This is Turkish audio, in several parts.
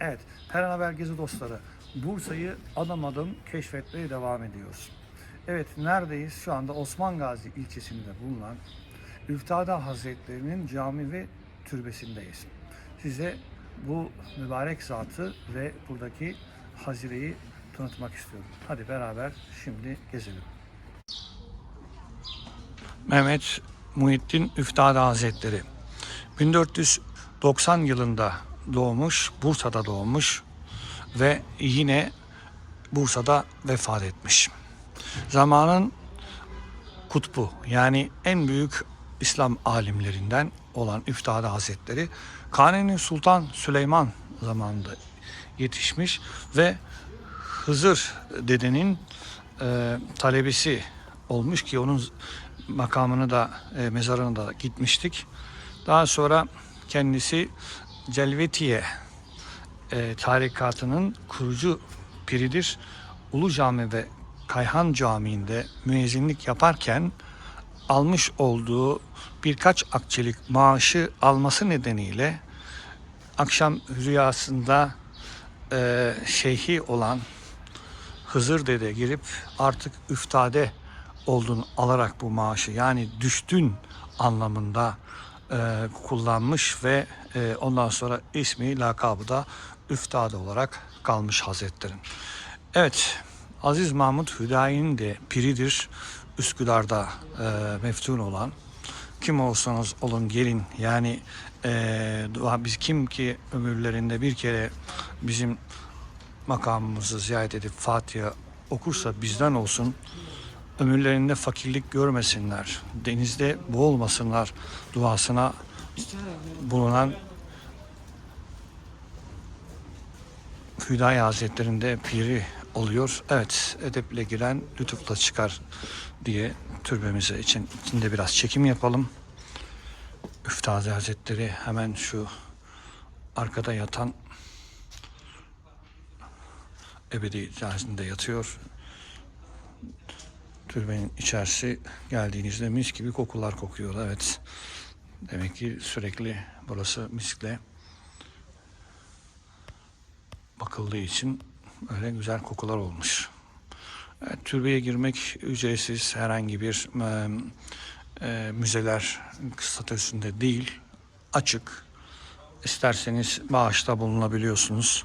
Evet, Her An Haber Gezi dostları, Bursa'yı adım adım keşfetmeye devam ediyoruz. Evet, neredeyiz? Şu anda Osman Gazi ilçesinde bulunan Üftada Hazretlerinin cami ve türbesindeyiz. Size bu mübarek zatı ve buradaki hazireyi tanıtmak istiyorum. Hadi beraber şimdi gezelim. Mehmet Muhittin Üftada Hazretleri 1490 yılında doğmuş, Bursa'da doğmuş ve yine Bursa'da vefat etmiş. Zamanın kutbu yani en büyük İslam alimlerinden olan Üftada Hazretleri Kanuni Sultan Süleyman zamanında yetişmiş ve Hızır dedenin e, talebesi olmuş ki onun makamını da e, mezarına da gitmiştik. Daha sonra kendisi Celvetiye e, tarikatının kurucu piridir. Ulu Cami ve Kayhan Camii'nde müezzinlik yaparken almış olduğu birkaç akçelik maaşı alması nedeniyle akşam rüyasında e, şeyhi olan Hızır Dede girip artık üftade olduğunu alarak bu maaşı yani düştün anlamında e, kullanmış ve e, ondan sonra ismi lakabı da üftade olarak kalmış Hazretlerin. Evet Aziz Mahmut Hüdayi'nin de piridir Üsküdar'da e, meftun olan. Kim olsanız olun gelin yani e, biz kim ki ömürlerinde bir kere bizim makamımızı ziyaret edip Fatiha okursa bizden olsun ömürlerinde fakirlik görmesinler, denizde boğulmasınlar duasına bulunan Hüdayi Hazretleri'nde piri oluyor. Evet, edeple giren lütufla çıkar diye türbemize için içinde biraz çekim yapalım. Üftazi Hazretleri hemen şu arkada yatan ebedi cazinde yatıyor. Türbenin içerisi geldiğinizde mis gibi kokular kokuyor. Evet. Demek ki sürekli burası miskle bakıldığı için öyle güzel kokular olmuş. Evet, türbeye girmek ücretsiz herhangi bir e, e, müzeler statüsünde değil. Açık. İsterseniz bağışta bulunabiliyorsunuz.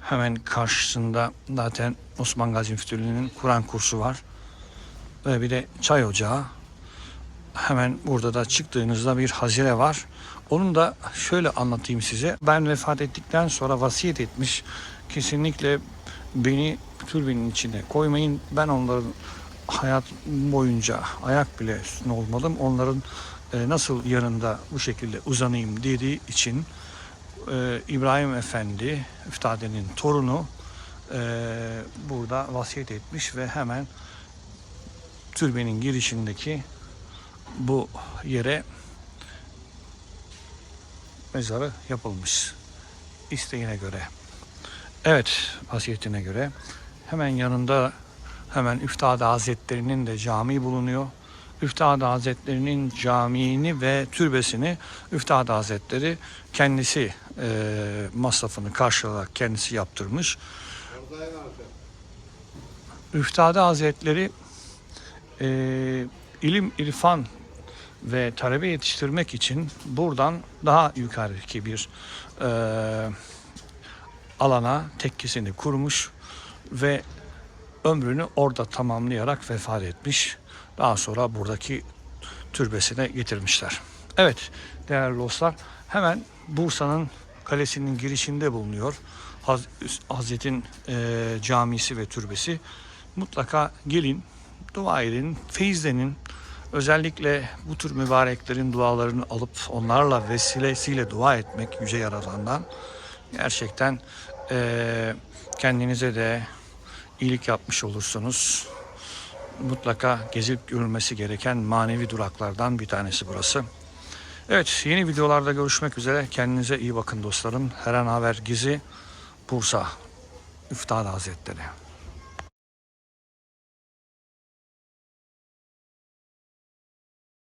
Hemen karşısında zaten Osman Gazi Müftülüğü'nün Kur'an kursu var. Ve bir de çay ocağı. Hemen burada da çıktığınızda bir hazire var. Onun da şöyle anlatayım size. Ben vefat ettikten sonra vasiyet etmiş. Kesinlikle beni türbenin içine koymayın. Ben onların hayat boyunca ayak bile üstüne olmadım. Onların e, nasıl yanında bu şekilde uzanayım dediği için e, İbrahim Efendi, Üftade'nin torunu e, burada vasiyet etmiş ve hemen türbenin girişindeki bu yere mezarı yapılmış. isteğine göre. Evet, vasiyetine göre. Hemen yanında hemen Üftade Hazretleri'nin de camii bulunuyor. Üftade Hazretleri'nin camiini ve türbesini Üftade Hazretleri kendisi e, masrafını karşılayarak kendisi yaptırmış. Üftade Hazretleri e, ilim, irfan ve talebe yetiştirmek için buradan daha yukarıdaki bir e, alana tekkesini kurmuş ve ömrünü orada tamamlayarak vefat etmiş. Daha sonra buradaki türbesine getirmişler. Evet değerli dostlar hemen Bursa'nın kalesinin girişinde bulunuyor. Haz Hazret'in e, camisi ve türbesi. Mutlaka gelin, dua edin, feyizlenin. Özellikle bu tür mübareklerin dualarını alıp onlarla vesilesiyle dua etmek Yüce Yaradan'dan gerçekten e, kendinize de iyilik yapmış olursunuz. Mutlaka gezip görülmesi gereken manevi duraklardan bir tanesi burası. Evet yeni videolarda görüşmek üzere. Kendinize iyi bakın dostlarım. Her an haber Gizi Bursa Üftad Hazretleri.